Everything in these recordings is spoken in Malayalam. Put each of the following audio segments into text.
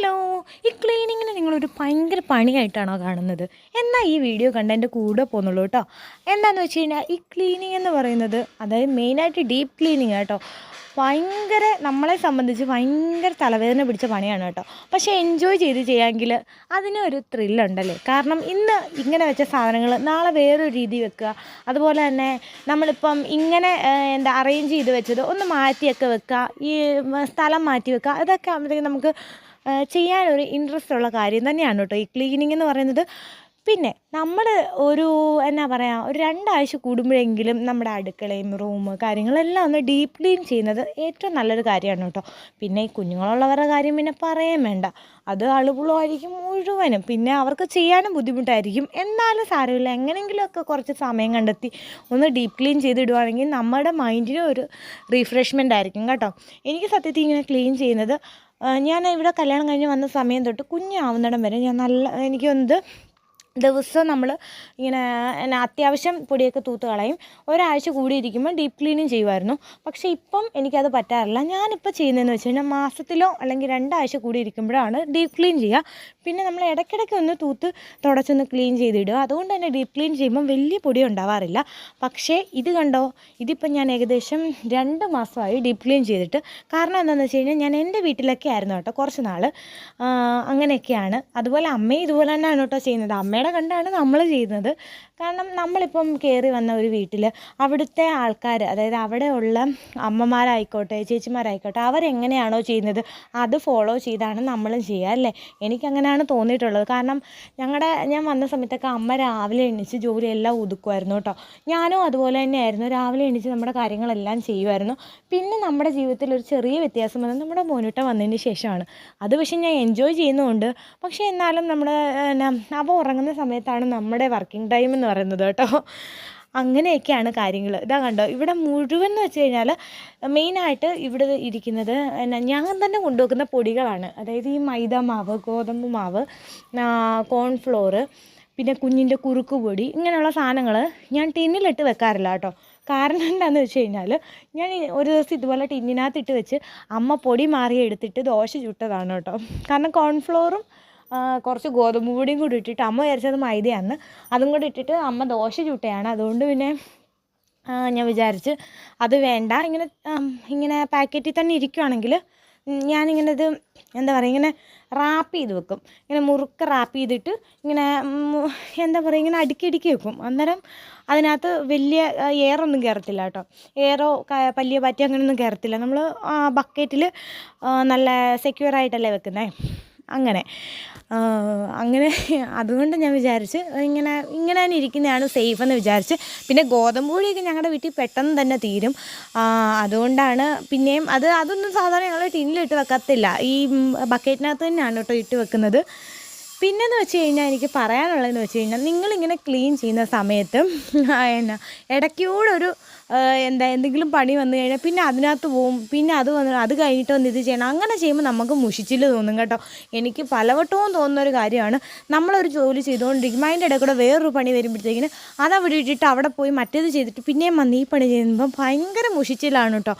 ഹലോ ഈ ക്ലീനിങ്ങിന് നിങ്ങളൊരു ഭയങ്കര പണിയായിട്ടാണോ കാണുന്നത്? എന്നാൽ ഈ വീഡിയോ കണ്ട എന്റെ കൂടെ പോകുന്നുള്ളൂ കേട്ടോ. എന്താണെന്ന് വെച്ച് കഴിഞ്ഞാൽ ഈ ക്ലീനിങ് എന്ന് പറയുന്നത് അതായത് മെയിനായിട്ട് ഡീപ്പ് ക്ലീനിങ് കേട്ടോ ഭയങ്കര നമ്മളെ സംബന്ധിച്ച് ഭയങ്കര തലവേദന പിടിച്ച പണിയാണ് കേട്ടോ. പക്ഷേ എൻജോയ് ചെയ്ത് ചെയ്യാമെങ്കിൽ അതിനൊരു ത്രില്ലുണ്ടല്ലേ? കാരണം ഇന്ന് ഇങ്ങനെ വെച്ച സാധനങ്ങൾ നാളെ വേറൊരു രീതി വെക്കുക. അതുപോലെ തന്നെ നമ്മളിപ്പം ഇങ്ങനെ എന്താ അറേഞ്ച് ചെയ്ത് വെച്ചത് ഒന്ന് മാറ്റിയൊക്കെ വെക്കുക. ഈ സ്ഥലം മാറ്റി വെക്കുക. അതൊക്കെ ആകുമ്പോഴത്തേക്കും നമുക്ക് ചെയ്യാനൊരു ഇൻട്രസ്റ്റ് ഉള്ള കാര്യം തന്നെയാണ് കേട്ടോ. ഈ ക്ലീനിങ് എന്ന് പറയുന്നത്. പിന്നെ നമ്മൾ ഒരു എന്നാ പറയുക ഒരു രണ്ടാഴ്ച കൂടുമ്പോഴെങ്കിലും നമ്മുടെ അടുക്കളയും റൂം കാര്യങ്ങളെല്ലാം ഒന്ന് ഡീപ്പ് ക്ലീൻ ചെയ്യുന്നത് ഏറ്റവും നല്ലൊരു കാര്യമാണ് കേട്ടോ. പിന്നെ ഈ കുഞ്ഞുങ്ങളുള്ളവരുടെ കാര്യം പിന്നെ പറയാൻ വേണ്ട. അത് അളുപുളമായിരിക്കും മുഴുവനും. പിന്നെ അവർക്ക് ചെയ്യാനും ബുദ്ധിമുട്ടായിരിക്കും. എന്നാലും സാരമില്ല. എങ്ങനെയെങ്കിലുമൊക്കെ കുറച്ച് സമയം കണ്ടെത്തി ഒന്ന് ഡീപ്പ് ക്ലീൻ ചെയ്തിടുവാണെങ്കിൽ നമ്മുടെ മൈൻഡിനും ഒരു റീഫ്രഷ്മെന്റ് ആയിരിക്കും കേട്ടോ. എനിക്ക് സത്യത്തിൽ ഇങ്ങനെ ക്ലീൻ ചെയ്യുന്നത് ഞാൻ ഇവിടെ കല്യാണം കഴിഞ്ഞ് വന്ന സമയം തൊട്ട് കുഞ്ഞാവുന്നിടം വരെ ഞാൻ നല്ല എനിക്ക് ദിവസം നമ്മൾ ഇങ്ങനെ എന്നാ അത്യാവശ്യം പൊടിയൊക്കെ തൂത്ത് കളയും. ഒരാഴ്ച കൂടിയിരിക്കുമ്പോൾ ഡീപ്പ് ക്ലീനിങ് ചെയ്യുമായിരുന്നു. പക്ഷേ ഇപ്പം എനിക്കത് പറ്റാറില്ല. ഞാനിപ്പോൾ ചെയ്യുന്നതെന്ന് വെച്ച് കഴിഞ്ഞാൽ മാസത്തിലോ അല്ലെങ്കിൽ രണ്ടാഴ്ച കൂടി ഇരിക്കുമ്പോഴാണ് ഡീപ്പ് ക്ലീൻ ചെയ്യുക. പിന്നെ നമ്മൾ ഇടയ്ക്കിടയ്ക്ക് ഒന്ന് തൂത്ത് തുടച്ചൊന്ന് ക്ലീൻ ചെയ്തിടുക. അതുകൊണ്ട് തന്നെ ഡീപ്പ് ക്ലീൻ ചെയ്യുമ്പം വലിയ പൊടി ഉണ്ടാവാറില്ല. പക്ഷേ ഇത് കണ്ടോ? ഇതിപ്പം ഞാൻ ഏകദേശം രണ്ട് മാസമായി ഡീപ്പ് ക്ലീൻ ചെയ്തിട്ട്. കാരണം എന്താണെന്ന് വെച്ച് കഴിഞ്ഞാൽ ഞാൻ എന്റെ വീട്ടിലൊക്കെ ആയിരുന്നു കേട്ടോ കുറച്ച് നാൾ അങ്ങനെയൊക്കെയാണ്. അതുപോലെ അമ്മയും ഇതുപോലെ തന്നെയാണ് കേട്ടോ ചെയ്യുന്നത്. അമ്മയുടെ കണ്ടാണ് നമ്മൾ ചെയ്യുന്നത്. കാരണം നമ്മളിപ്പം കയറി വന്ന ഒരു വീട്ടിൽ അവിടുത്തെ ആൾക്കാർ അതായത് അവിടെ ഉള്ള അമ്മമാരായിക്കോട്ടെ ചേച്ചിമാരായിക്കോട്ടെ അവരെങ്ങനെയാണോ ചെയ്യുന്നത് അത് ഫോളോ ചെയ്താണ് നമ്മളും ചെയ്യുക അല്ലേ? എനിക്കങ്ങനെയാണ് തോന്നിയിട്ടുള്ളത്. കാരണം ഞങ്ങളുടെ ഞാൻ വന്ന സമയത്തൊക്കെ അമ്മ രാവിലെ എണീച്ച് ജോലിയെല്ലാം ഒതുക്കുമായിരുന്നു കേട്ടോ. ഞാനും അതുപോലെ തന്നെയായിരുന്നു. രാവിലെ എണീച്ച് നമ്മുടെ കാര്യങ്ങളെല്ലാം ചെയ്യുമായിരുന്നു. പിന്നെ നമ്മുടെ ജീവിതത്തിൽ ഒരു ചെറിയ വ്യത്യാസം വന്നത് നമ്മുടെ മോനൂട്ടം വന്നതിന് ശേഷമാണ്. അത് പക്ഷേ ഞാൻ എൻജോയ് ചെയ്യുന്നുമുണ്ട്. പക്ഷേ എന്നാലും നമ്മുടെ അവ ഉറങ്ങുന്ന സമയത്താണ് നമ്മുടെ വർക്കിംഗ് ടൈം എന്ന് പറയുന്നത് കേട്ടോ. അങ്ങനെയൊക്കെയാണ് കാര്യങ്ങൾ ഇതാ കണ്ടോ ഇവിടെ മുഴുവൻ എന്ന് വെച്ച് കഴിഞ്ഞാൽ മെയിനായിട്ട് ഇവിടെ ഇരിക്കുന്നത് എന്നാ ഞാൻ തന്നെ കൊണ്ടുവെക്കുന്ന പൊടികളാണ്. അതായത് ഈ മൈദ മാവ് ഗോതമ്പ് മാവ് കോൺഫ്ലോറ് പിന്നെ കുഞ്ഞിന്റെ കുറുക്ക് പൊടി ഇങ്ങനെയുള്ള സാധനങ്ങൾ ഞാൻ ടിന്നിലിട്ട് വെക്കാറില്ല കേട്ടോ. കാരണം എന്താണെന്ന് വെച്ച് കഴിഞ്ഞാൽ ഞാൻ ഒരു ദിവസം ഇതുപോലെ ടിന്നിനകത്ത് ഇട്ട് വെച്ച് അമ്മ പൊടി മാറി എടുത്തിട്ട് ദോശ ചുട്ടതാണ് കേട്ടോ. കാരണം കോൺഫ്ലോറും കുറച്ച് ഗോതമ്പ് പൊടിയും കൂടി ഇട്ടിട്ട് അമ്മ വിചാരിച്ചത് മൈദയാണ്. അതും കൂടി ഇട്ടിട്ട് അമ്മ ദോശ ചുട്ടയാണ്. അതുകൊണ്ട് പിന്നെ ഞാൻ വിചാരിച്ച് അത് വേണ്ട. ഇങ്ങനെ ഇങ്ങനെ പാക്കറ്റിൽ തന്നെ ഇരിക്കുവാണെങ്കിൽ ഞാനിങ്ങനെ ഇത് എന്താ പറയുക ഇങ്ങനെ റാപ്പ് ചെയ്ത് വെക്കും. ഇങ്ങനെ മുറുക്ക റാപ്പ് ചെയ്തിട്ട് ഇങ്ങനെ എന്താ പറയുക ഇങ്ങനെ അടുക്കി അടുക്കി വെക്കും. അന്നേരം അതിനകത്ത് വലിയ എയറൊന്നും കയറത്തില്ല കേട്ടോ. എയറോ പല്ലിയ പറ്റി അങ്ങനെയൊന്നും കയറത്തില്ല നമ്മൾ ബക്കറ്റിൽ നല്ല സെക്യൂർ ആയിട്ടല്ലേ വെക്കുന്നത് അങ്ങനെ. അങ്ങനെ അതുകൊണ്ട് ഞാൻ വിചാരിച്ച് ഇങ്ങനെ ഇങ്ങനെ തന്നെ ഇരിക്കുന്നതാണ് സേഫ് എന്ന് വിചാരിച്ച്. പിന്നെ ഗോതമ്പ് പൊടിയൊക്കെ ഞങ്ങളുടെ വീട്ടിൽ പെട്ടെന്ന് തന്നെ തീരും. അതുകൊണ്ടാണ് പിന്നെയും അത് അതൊന്നും സാധാരണ ഞങ്ങൾ ടിന്നിലിട്ട് വെക്കത്തില്ല. ഈ ബക്കറ്റിനകത്ത് തന്നെയാണ് കേട്ടോ ഇട്ട് വെക്കുന്നത്. പിന്നെന്ന് വെച്ച് കഴിഞ്ഞാൽ എനിക്ക് പറയാനുള്ളതെന്ന് വെച്ച് കഴിഞ്ഞാൽ നിങ്ങളിങ്ങനെ ക്ലീൻ ചെയ്യുന്ന സമയത്ത് എന്നാ ഇടയ്ക്കൂടൊരു ആ, എന്താ എന്തെങ്കിലും പണി വന്നു കഴിഞ്ഞാൽ പിന്നെ അതിനകത്ത് പോവും. പിന്നെ അത് വന്ന് അത് കഴിഞ്ഞിട്ട് വന്ന് ഇത് ചെയ്യണം. അങ്ങനെ ചെയ്യുമ്പോൾ നമുക്ക് മുഷിച്ചിൽ തോന്നും കേട്ടോ. എനിക്ക് പലവട്ടവും തോന്നുന്ന ഒരു കാര്യമാണ്. നമ്മളൊരു ജോലി ചെയ്തുകൊണ്ടിരിക്കും അതിന്റെ ഇടയിൽ കൂടെ വേറൊരു പണി വരുമ്പോഴത്തേക്കിന് അതവിടെ ഇട്ടിട്ട് അവിടെ പോയി മറ്റേത് ചെയ്തിട്ട് പിന്നെയും വന്ന് ഈ പണി ചെയ്യുമ്പം ഭയങ്കര മുഷിച്ചിലാണ് കേട്ടോ.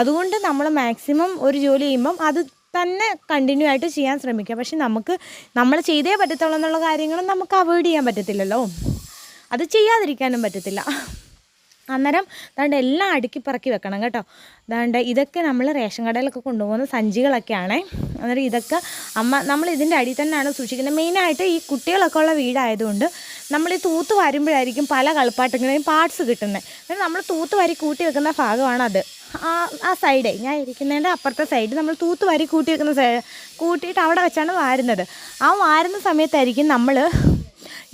അതുകൊണ്ട് നമ്മൾ മാക്സിമം ഒരു ജോലി ചെയ്യുമ്പം അത് തന്നെ കണ്ടിന്യൂ ആയിട്ട് ചെയ്യാൻ ശ്രമിക്കുക. പക്ഷെ നമുക്ക് നമ്മൾ ചെയ്തേ പറ്റത്തുള്ളൂ എന്നുള്ള കാര്യങ്ങളും നമുക്ക് അവോയ്ഡ് ചെയ്യാൻ പറ്റത്തില്ലല്ലോ. അത് ചെയ്യാതിരിക്കാനും പറ്റത്തില്ല. അന്നേരം ദാണ്ട് എല്ലാം അടുക്കി പറക്കി വെക്കണം കേട്ടോ. ദാണ്ട് ഇതൊക്കെ നമ്മൾ റേഷൻ കടയിലൊക്കെ കൊണ്ടുപോകുന്ന സഞ്ചികളൊക്കെയാണേ. അന്നേരം ഇതൊക്കെ അമ്മ നമ്മൾ ഇതിന്റെ അടിയിൽ തന്നെയാണ് സൂക്ഷിക്കുന്നത്. മെയിനായിട്ട് ഈ കുട്ടികളൊക്കെ ഉള്ള വീടായതുകൊണ്ട് നമ്മൾ ഈ തൂത്ത് വരുമ്പോഴായിരിക്കും പല കളിപ്പാട്ടങ്ങളെയും പാർട്സ് കിട്ടുന്നത് അതായത് നമ്മൾ തൂത്ത് വരി കൂട്ടി വെക്കുന്ന ഭാഗമാണ് അത്. ആ ആ സൈഡ് ഞാൻ ഇരിക്കുന്നതിന്റെ അപ്പുറത്തെ സൈഡ് നമ്മൾ തൂത്ത് വരി കൂട്ടി വെക്കുന്ന സൈഡ് കൂട്ടിയിട്ട് അവിടെ വെച്ചാണ് വാരുന്നത്. ആ വാരുന്ന സമയത്തായിരിക്കും നമ്മൾ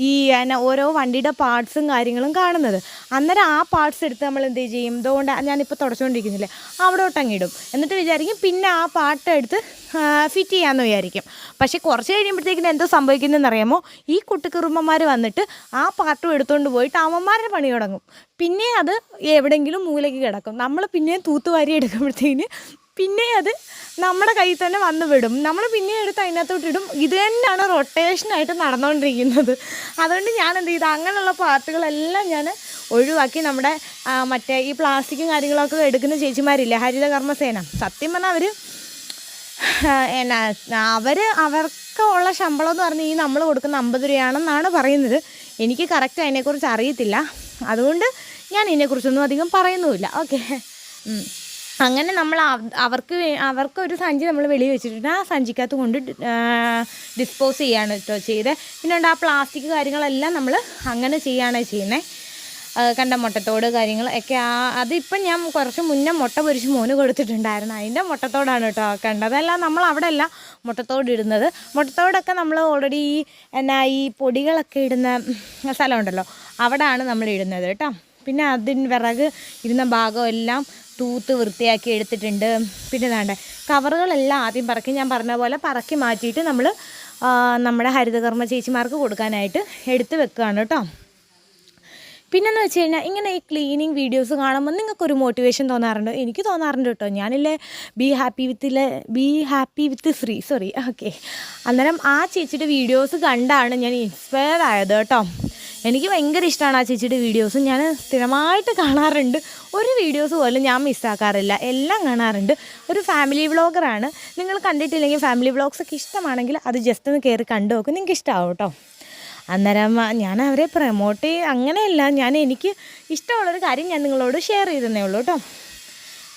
ഈ എന്നാ ഓരോ വണ്ടിയുടെ പാർട്സും കാര്യങ്ങളും കാണുന്നത്. അന്നേരം ആ പാർട്സ് എടുത്ത് നമ്മൾ എന്ത് ചെയ്യും? ഇതുകൊണ്ട് ഞാനിപ്പോൾ തുടച്ചുകൊണ്ടിരിക്കുന്നില്ലേ അവിടോട്ട് ഇടും. എന്നിട്ട് വിചാരിക്കും പിന്നെ ആ പാട്ട് എടുത്ത് ഫിറ്റ് ചെയ്യാമെന്ന് വിചാരിക്കും. പക്ഷേ കുറച്ച് കഴിയുമ്പോഴത്തേക്കിന് എന്തോ സംഭവിക്കുന്നതെന്ന് അറിയാമോ? ഈ കുട്ടിക്കുറുമ്പന്മാർ വന്നിട്ട് ആ പാട്ടും എടുത്തുകൊണ്ട് പോയിട്ട് അമ്മമാരുടെ പണി തുടങ്ങും. പിന്നെ അത് എവിടെയെങ്കിലും മൂലയ്ക്ക് കിടക്കും. നമ്മൾ പിന്നെയും തൂത്തുവാരി എടുക്കുമ്പോഴത്തേക്കിന് പിന്നെ അത് നമ്മുടെ കയ്യിൽ തന്നെ വന്ന് വിടും. നമ്മൾ പിന്നെ എടുത്ത് അതിനകത്തോട്ട് ഇടും. ഇത് തന്നെയാണ് റൊട്ടേഷനായിട്ട് നടന്നുകൊണ്ടിരിക്കുന്നത് അതുകൊണ്ട് ഞാൻ എന്ത് ചെയ്തു? അങ്ങനെയുള്ള പാർട്ടുകളെല്ലാം ഞാൻ ഒഴിവാക്കി നമ്മുടെ മറ്റേ ഈ പ്ലാസ്റ്റിക്കും കാര്യങ്ങളൊക്കെ എടുക്കുന്ന ചേച്ചിമാരില്ല? ഹരിത കർമ്മസേന സത്യം പറഞ്ഞാൽ അവർ എന്നാ അവർ അവർക്ക് ഉള്ള ശമ്പളം എന്ന് പറഞ്ഞാൽ ഈ നമ്മൾ കൊടുക്കുന്ന അമ്പത് രൂപയാണെന്നാണ് പറയുന്നത്. എനിക്ക് കറക്റ്റ് അതിനെക്കുറിച്ച് അറിയത്തില്ല. അതുകൊണ്ട് ഞാൻ ഇതിനെക്കുറിച്ചൊന്നും അധികം പറയുന്നുമില്ല. ഓക്കെ അങ്ങനെ നമ്മൾ അവർക്ക് അവർക്കൊരു സഞ്ചി നമ്മൾ വെളിയിൽ വെച്ചിട്ടുണ്ട്. ആ സഞ്ചിക്കകത്ത് കൊണ്ട് ഡിസ്പോസ് ചെയ്യാണ് കേട്ടോ ചെയ്ത്. പിന്നെ ഉണ്ട് ആ പ്ലാസ്റ്റിക് കാര്യങ്ങളെല്ലാം നമ്മൾ അങ്ങനെ ചെയ്യാണ് ചെയ്യുന്നത് കണ്ട മുട്ടത്തോട് കാര്യങ്ങൾ ഒക്കെ ആ അതിപ്പം ഞാൻ കുറച്ച് മുന്നേ മുട്ട പൊരിച്ച് മോന് കൊടുത്തിട്ടുണ്ടായിരുന്നു. അതിന്റെ മുട്ടത്തോടാണ് കേട്ടോ കണ്ടത്. അതെല്ലാം നമ്മൾ അവിടെ അല്ല മുട്ടത്തോട് ഇടുന്നത്. മുട്ടത്തോടൊക്കെ നമ്മൾ ഓൾറെഡി ഈ എന്നാ ഈ പൊടികളൊക്കെ ഇടുന്ന സ്ഥലമുണ്ടല്ലോ. അവിടെയാണ് നമ്മൾ ഇടുന്നത് കേട്ടോ പിന്നെ അതിന് വിറക് ഇരുന്ന ഭാഗം എല്ലാം തൂത്ത് വൃത്തിയാക്കി എടുത്തിട്ടുണ്ട്. പിന്നെ വേണ്ട കവറുകളെല്ലാം ആദ്യം പറക്കി ഞാൻ പറഞ്ഞ പോലെ പറക്കി മാറ്റിയിട്ട് നമ്മൾ നമ്മുടെ ഹരിതകർമ്മ ചേച്ചിമാർക്ക് കൊടുക്കാനായിട്ട് എടുത്ത് വെക്കുകയാണ് കേട്ടോ. പിന്നെന്ന് വെച്ച് കഴിഞ്ഞാൽ ഇങ്ങനെ ഈ ക്ലീനിങ് വീഡിയോസ് കാണുമ്പോൾ നിങ്ങൾക്കൊരു മോട്ടിവേഷൻ തോന്നാറുണ്ട്? എനിക്ക് തോന്നാറുണ്ട് കേട്ടോ ഞാനില്ലേ be happy വിത്തിലെ be happy with Sree. Sorry okay അന്നേരം ആ ചേച്ചിയുടെ വീഡിയോസ് കണ്ടാണ് ഞാൻ ഇൻസ്പയർ ആയത് കേട്ടോ എനിക്ക് ഭയങ്കര ഇഷ്ടമാണ് ആ ചേച്ചിയുടെ വീഡിയോസ് ഞാൻ സ്ഥിരമായിട്ട് കാണാറുണ്ട്. ഒരു വീഡിയോസ് പോലും ഞാൻ മിസ്സാക്കാറില്ല എല്ലാം കാണാറുണ്ട്. ഒരു ഫാമിലി വ്ളോഗറാണ് നിങ്ങൾ കണ്ടിട്ടില്ലെങ്കിൽ ഫാമിലി വ്ളോഗ്സൊക്കെ ഇഷ്ടമാണെങ്കിൽ അത് ജസ്റ്റ് ഒന്ന് കയറി കണ്ടു നോക്കും. നിങ്ങൾക്ക് ഇഷ്ടമാവും കേട്ടോ അന്നേരം ഞാൻ അവരെ പ്രൊമോട്ട് ചെയ്യും അങ്ങനെയല്ല ഞാൻ എനിക്ക് ഇഷ്ടമുള്ളൊരു കാര്യം ഞാൻ നിങ്ങളോട് ഷെയർ ചെയ്തെന്നേ ഉള്ളൂ കേട്ടോ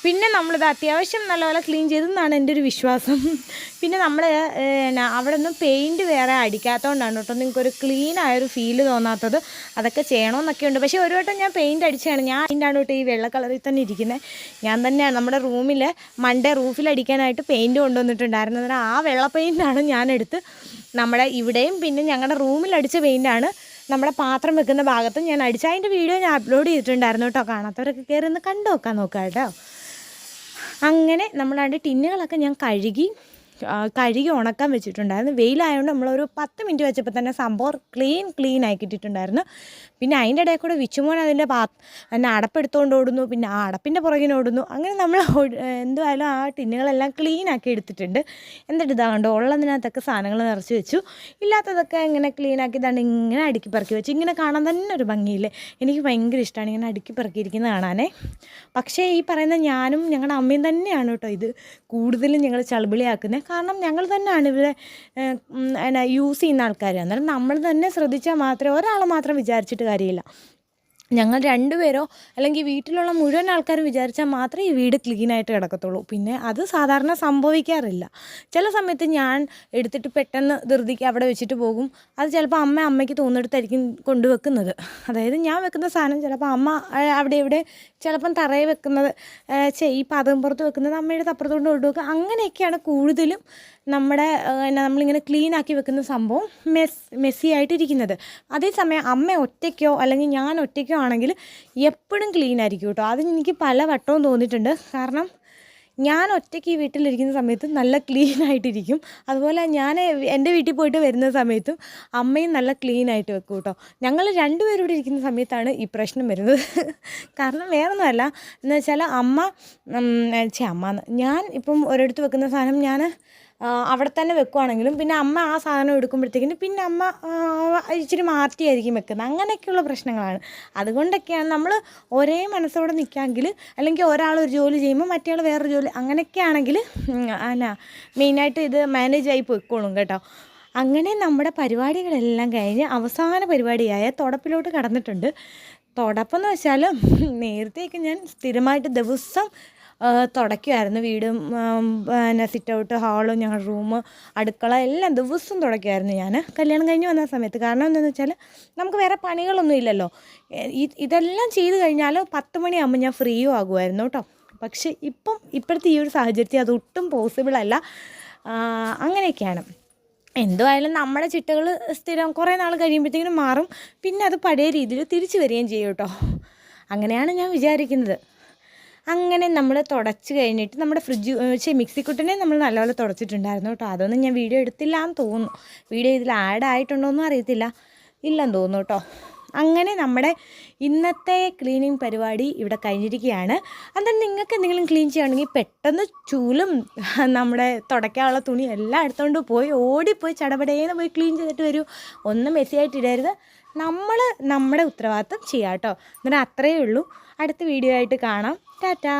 പിന്നെ നമ്മളിത് അത്യാവശ്യം നല്ലപോലെ ക്ലീൻ ചെയ്തെന്നാണ് എന്റെ ഒരു വിശ്വാസം. പിന്നെ നമ്മൾ അവിടെ ഒന്നും പെയിന്റ് വേറെ അടിക്കാത്തതുകൊണ്ടാണ് കേട്ടോ നിങ്ങൾക്കൊരു ക്ലീൻ ആയൊരു ഫീൽ തോന്നാത്തത്. അതൊക്കെ ചെയ്യണമെന്നൊക്കെ ഉണ്ട്. പക്ഷേ ഒരു വട്ടം ഞാൻ പെയിന്റ് അടിച്ചാണ് ഞാൻ അതിന്റെയാണ് കേട്ടോ ഈ വെള്ള കളറിൽ തന്നെ ഇരിക്കുന്നത് ഞാൻ തന്നെ നമ്മുടെ റൂമിൽ മൺഡേ റൂഫിൽ അടിക്കാനായിട്ട് പെയിന്റ് കൊണ്ടുവന്നിട്ടുണ്ടായിരുന്നു അന്നേരം ആ വെള്ള പെയിന്റാണ് ഞാനെടുത്ത് നമ്മുടെ ഇവിടെയും പിന്നെ ഞങ്ങളുടെ റൂമിൽ അടിച്ച പെയിന്റാണ് നമ്മുടെ പാത്രം വെക്കുന്ന ഭാഗത്തും ഞാൻ അടിച്ച അതിന്റെ വീഡിയോ ഞാൻ അപ്ലോഡ് ചെയ്തിട്ടുണ്ടായിരുന്നു കേട്ടോ. കാണാത്തവരൊക്കെ കയറി ഒന്ന് കണ്ടു നോക്കാൻ നോക്കാം കേട്ടോ. അങ്ങനെ നമ്മളതിന്റെ ടിന്നുകളൊക്കെ ഞാൻ കഴുകി കഴുകി ഉണക്കാൻ വെച്ചിട്ടുണ്ടായിരുന്നു. വെയിലായതുകൊണ്ട് നമ്മളൊരു പത്ത് മിനിറ്റ് വെച്ചപ്പോൾ തന്നെ സംഭവം ക്ലീൻ ക്ലീൻ ആയി കിട്ടിയിട്ടുണ്ടായിരുന്നു. പിന്നെ അതിന്റെ ഇടയിൽ കൂടെ വിച്ചുമോൻ അതിന്റെ പാ എന്നെ അടപ്പെടുത്തുകൊണ്ട് ഓടുന്നു. പിന്നെ ആ അടപ്പിന്റെ പുറകിന് ഓടുന്നു. അങ്ങനെ നമ്മൾ എന്തുമായാലും ആ ടിന്നുകളെല്ലാം ക്ലീൻ ആക്കി എടുത്തിട്ടുണ്ട്. എന്നിട്ട് ഇതാ കണ്ടോ ഉള്ളതിനകത്തൊക്കെ സാധനങ്ങൾ നിറച്ച് വെച്ചു. ഇല്ലാത്തതൊക്കെ ഇങ്ങനെ ക്ലീൻ ആക്കി ഇതാണ്ട് ഇങ്ങനെ അടുക്കി പെറുക്കി വെച്ചു. ഇങ്ങനെ കാണാൻ തന്നെ ഒരു ഭംഗിയില്ലേ? എനിക്ക് ഭയങ്കര ഇഷ്ടമാണ് ഇങ്ങനെ അടുക്കി പെറുക്കിയിരിക്കുന്നത് കാണാനേ. പക്ഷേ ഈ പറയുന്ന ഞാനും ഞങ്ങളുടെ അമ്മയും തന്നെയാണ് കേട്ടോ ഇത്. കൂടുതലും ഞങ്ങൾ ചളിപിളിയാക്കുന്നത് കാരണം ഞങ്ങൾ തന്നെയാണ് ഇവരെ എന്നാ യൂസ് ചെയ്യുന്ന ആൾക്കാർ അന്നേരം നമ്മൾ തന്നെ ശ്രദ്ധിച്ചാൽ മാത്രമേ ഒരാൾ മാത്രം വിചാരിച്ചിട്ട് കാര്യമില്ല. ഞങ്ങൾ രണ്ടുപേരോ അല്ലെങ്കിൽ വീട്ടിലുള്ള മുഴുവൻ ആൾക്കാരും വിചാരിച്ചാൽ മാത്രമേ ഈ വീട് ക്ലീനായിട്ട് കിടക്കത്തുള്ളൂ. പിന്നെ അത് സാധാരണ സംഭവിക്കാറില്ല. ചില സമയത്ത് ഞാൻ എടുത്തിട്ട് പെട്ടെന്ന് ധൃതിക്ക് അവിടെ വെച്ചിട്ട് പോകും. അത് ചിലപ്പോൾ അമ്മ അമ്മയ്ക്ക് തോന്നിയെടുത്തായിരിക്കും കൊണ്ടുവെക്കുന്നത് അതായത് ഞാൻ വെക്കുന്ന സാധനം ചിലപ്പോൾ അമ്മ അവിടെ ഇവിടെ ചിലപ്പം തറയിൽ വെക്കുന്നത് ഈ പാതകം പുറത്ത് വെക്കുന്നത് അമ്മയുടെ തപ്പുറത്തോണ്ട് കൊണ്ട് കൊണ്ടുവെക്കുക അങ്ങനെയൊക്കെയാണ് കൂടുതലും നമ്മുടെ എന്നാ നമ്മളിങ്ങനെ ക്ലീൻ ആക്കി വെക്കുന്ന സംഭവം മെസ് മെസ്സി ആയിട്ടിരിക്കുന്നത്. അതേസമയം അമ്മ ഒറ്റയ്ക്കോ അല്ലെങ്കിൽ ഞാൻ ഒറ്റയ്ക്കോ ആണെങ്കിൽ എപ്പോഴും ക്ലീൻ ആയിരിക്കും കേട്ടോ. അതിന് എനിക്ക് പല വട്ടവും തോന്നിയിട്ടുണ്ട്. കാരണം ഞാൻ ഒറ്റയ്ക്ക് ഈ വീട്ടിലിരിക്കുന്ന സമയത്ത് നല്ല ക്ലീൻ ആയിട്ടിരിക്കും. അതുപോലെ ഞാൻ എന്റെ വീട്ടിൽ പോയിട്ട് വരുന്ന സമയത്തും അമ്മയും നല്ല ക്ലീൻ ആയിട്ട് വെക്കും കേട്ടോ. ഞങ്ങൾ രണ്ടുപേരും ഇവിടെ ഇരിക്കുന്ന സമയത്താണ് ഈ പ്രശ്നം വരുന്നത്. കാരണം വേറൊന്നുമല്ല. എന്ന് വെച്ചാൽ അമ്മ ചേ അമ്മ ഞാൻ ഇപ്പം ഒരിടത്ത് വെക്കുന്ന സാധനം ഞാൻ അവിടെ തന്നെ വെക്കുവാണെങ്കിലും പിന്നെ അമ്മ ആ സാധനം എടുക്കുമ്പോഴത്തേക്കിന് പിന്നെ അമ്മ ഇച്ചിരി മാറ്റിയായിരിക്കും വെക്കുന്നത്. അങ്ങനെയൊക്കെയുള്ള പ്രശ്നങ്ങളാണ്. അതുകൊണ്ടൊക്കെയാണ് നമ്മൾ ഒരേ മനസ്സോടെ നിൽക്കാമെങ്കിൽ അല്ലെങ്കിൽ ഒരാൾ ഒരു ജോലി ചെയ്യുമ്പോൾ മറ്റേ വേറൊരു ജോലി അങ്ങനെയൊക്കെ ആണെങ്കിൽ എന്നാ മെയിനായിട്ട് ഇത് മാനേജ് ആയി പോയിക്കോളും കേട്ടോ. അങ്ങനെ നമ്മുടെ പരിപാടികളെല്ലാം കഴിഞ്ഞ് അവസാന പരിപാടിയായ തുടപ്പിലോട്ട് കടന്നിട്ടുണ്ട്. തുടപ്പെന്ന് വെച്ചാൽ നേരത്തെയൊക്കെ ഞാൻ സ്ഥിരമായിട്ട് ദിവസം തുടയ്ക്കുമായിരുന്നു വീടും പിന്നെ സിറ്റ് ഔട്ട് ഹാളും ഞങ്ങളുടെ റൂം അടുക്കള എല്ലാം ദിവസവും തുടയ്ക്കുമായിരുന്നു ഞാൻ കല്യാണം കഴിഞ്ഞ് വന്ന സമയത്ത്. കാരണം എന്താണെന്ന് വെച്ചാൽ നമുക്ക് വേറെ പണികളൊന്നും ഇല്ലല്ലോ. ഇതെല്ലാം ചെയ്ത് കഴിഞ്ഞാൽ പത്ത് മണിയാകുമ്പോൾ ഞാൻ ഫ്രീയും ആകുമായിരുന്നു കേട്ടോ. പക്ഷേ ഇപ്പം ഇപ്പോഴത്തെ ഈ ഒരു സാഹചര്യത്തിൽ അത് ഒട്ടും പോസിബിൾ അല്ല. അങ്ങനെയൊക്കെയാണ്. എന്തുമായാലും നമ്മുടെ ചിട്ടകൾ സ്ഥിരം കുറേ നാൾ കഴിയുമ്പോഴത്തേക്കിനും മാറും. പിന്നെ അത് പഴയ രീതിയിൽ തിരിച്ചു വരികയും ചെയ്യും കേട്ടോ. അങ്ങനെയാണ് ഞാൻ വിചാരിക്കുന്നത്. അങ്ങനെ നമ്മൾ തുടച്ച് കഴിഞ്ഞിട്ട് നമ്മുടെ ഫ്രിഡ്ജ് പക്ഷേ മിക്സിക്കുട്ടിനെ നമ്മൾ നല്ലപോലെ തുടച്ചിട്ടുണ്ടായിരുന്നു കേട്ടോ. അതൊന്നും ഞാൻ വീഡിയോ എടുത്തില്ല എന്ന് തോന്നുന്നു. വീഡിയോ ഇതിൽ ആഡ് ആയിട്ടുണ്ടോ ആയിട്ടുണ്ടോയെന്നും അറിയത്തില്ല. ഇല്ലെന്ന് തോന്നുന്നു കേട്ടോ. അങ്ങനെ നമ്മുടെ ഇന്നത്തെ ക്ലീനിങ് പരിപാടി ഇവിടെ കഴിഞ്ഞിരിക്കുകയാണ്. അന്നേരം നിങ്ങൾക്ക് എന്തെങ്കിലും ക്ലീൻ ചെയ്യുകയാണെങ്കിൽ പെട്ടെന്ന് ചൂലും നമ്മുടെ തുടയ്ക്കാനുള്ള തുണി എല്ലാം എടുത്തുകൊണ്ട് പോയി ഓടിപ്പോയി ചടപടേന്ന് പോയി ക്ലീൻ ചെയ്തിട്ട് വരൂ. ഒന്നും മെസ്സിയായിട്ട് ഇടരുത്. നമ്മൾ നമ്മുടെ ഉത്തരവാദിത്തം ചെയ്യാം കേട്ടോ. അന്നേരം അത്രയേ ഉള്ളൂ. അടുത്ത വീഡിയോ ആയിട്ട് കാണാം. ടാറ്റാ.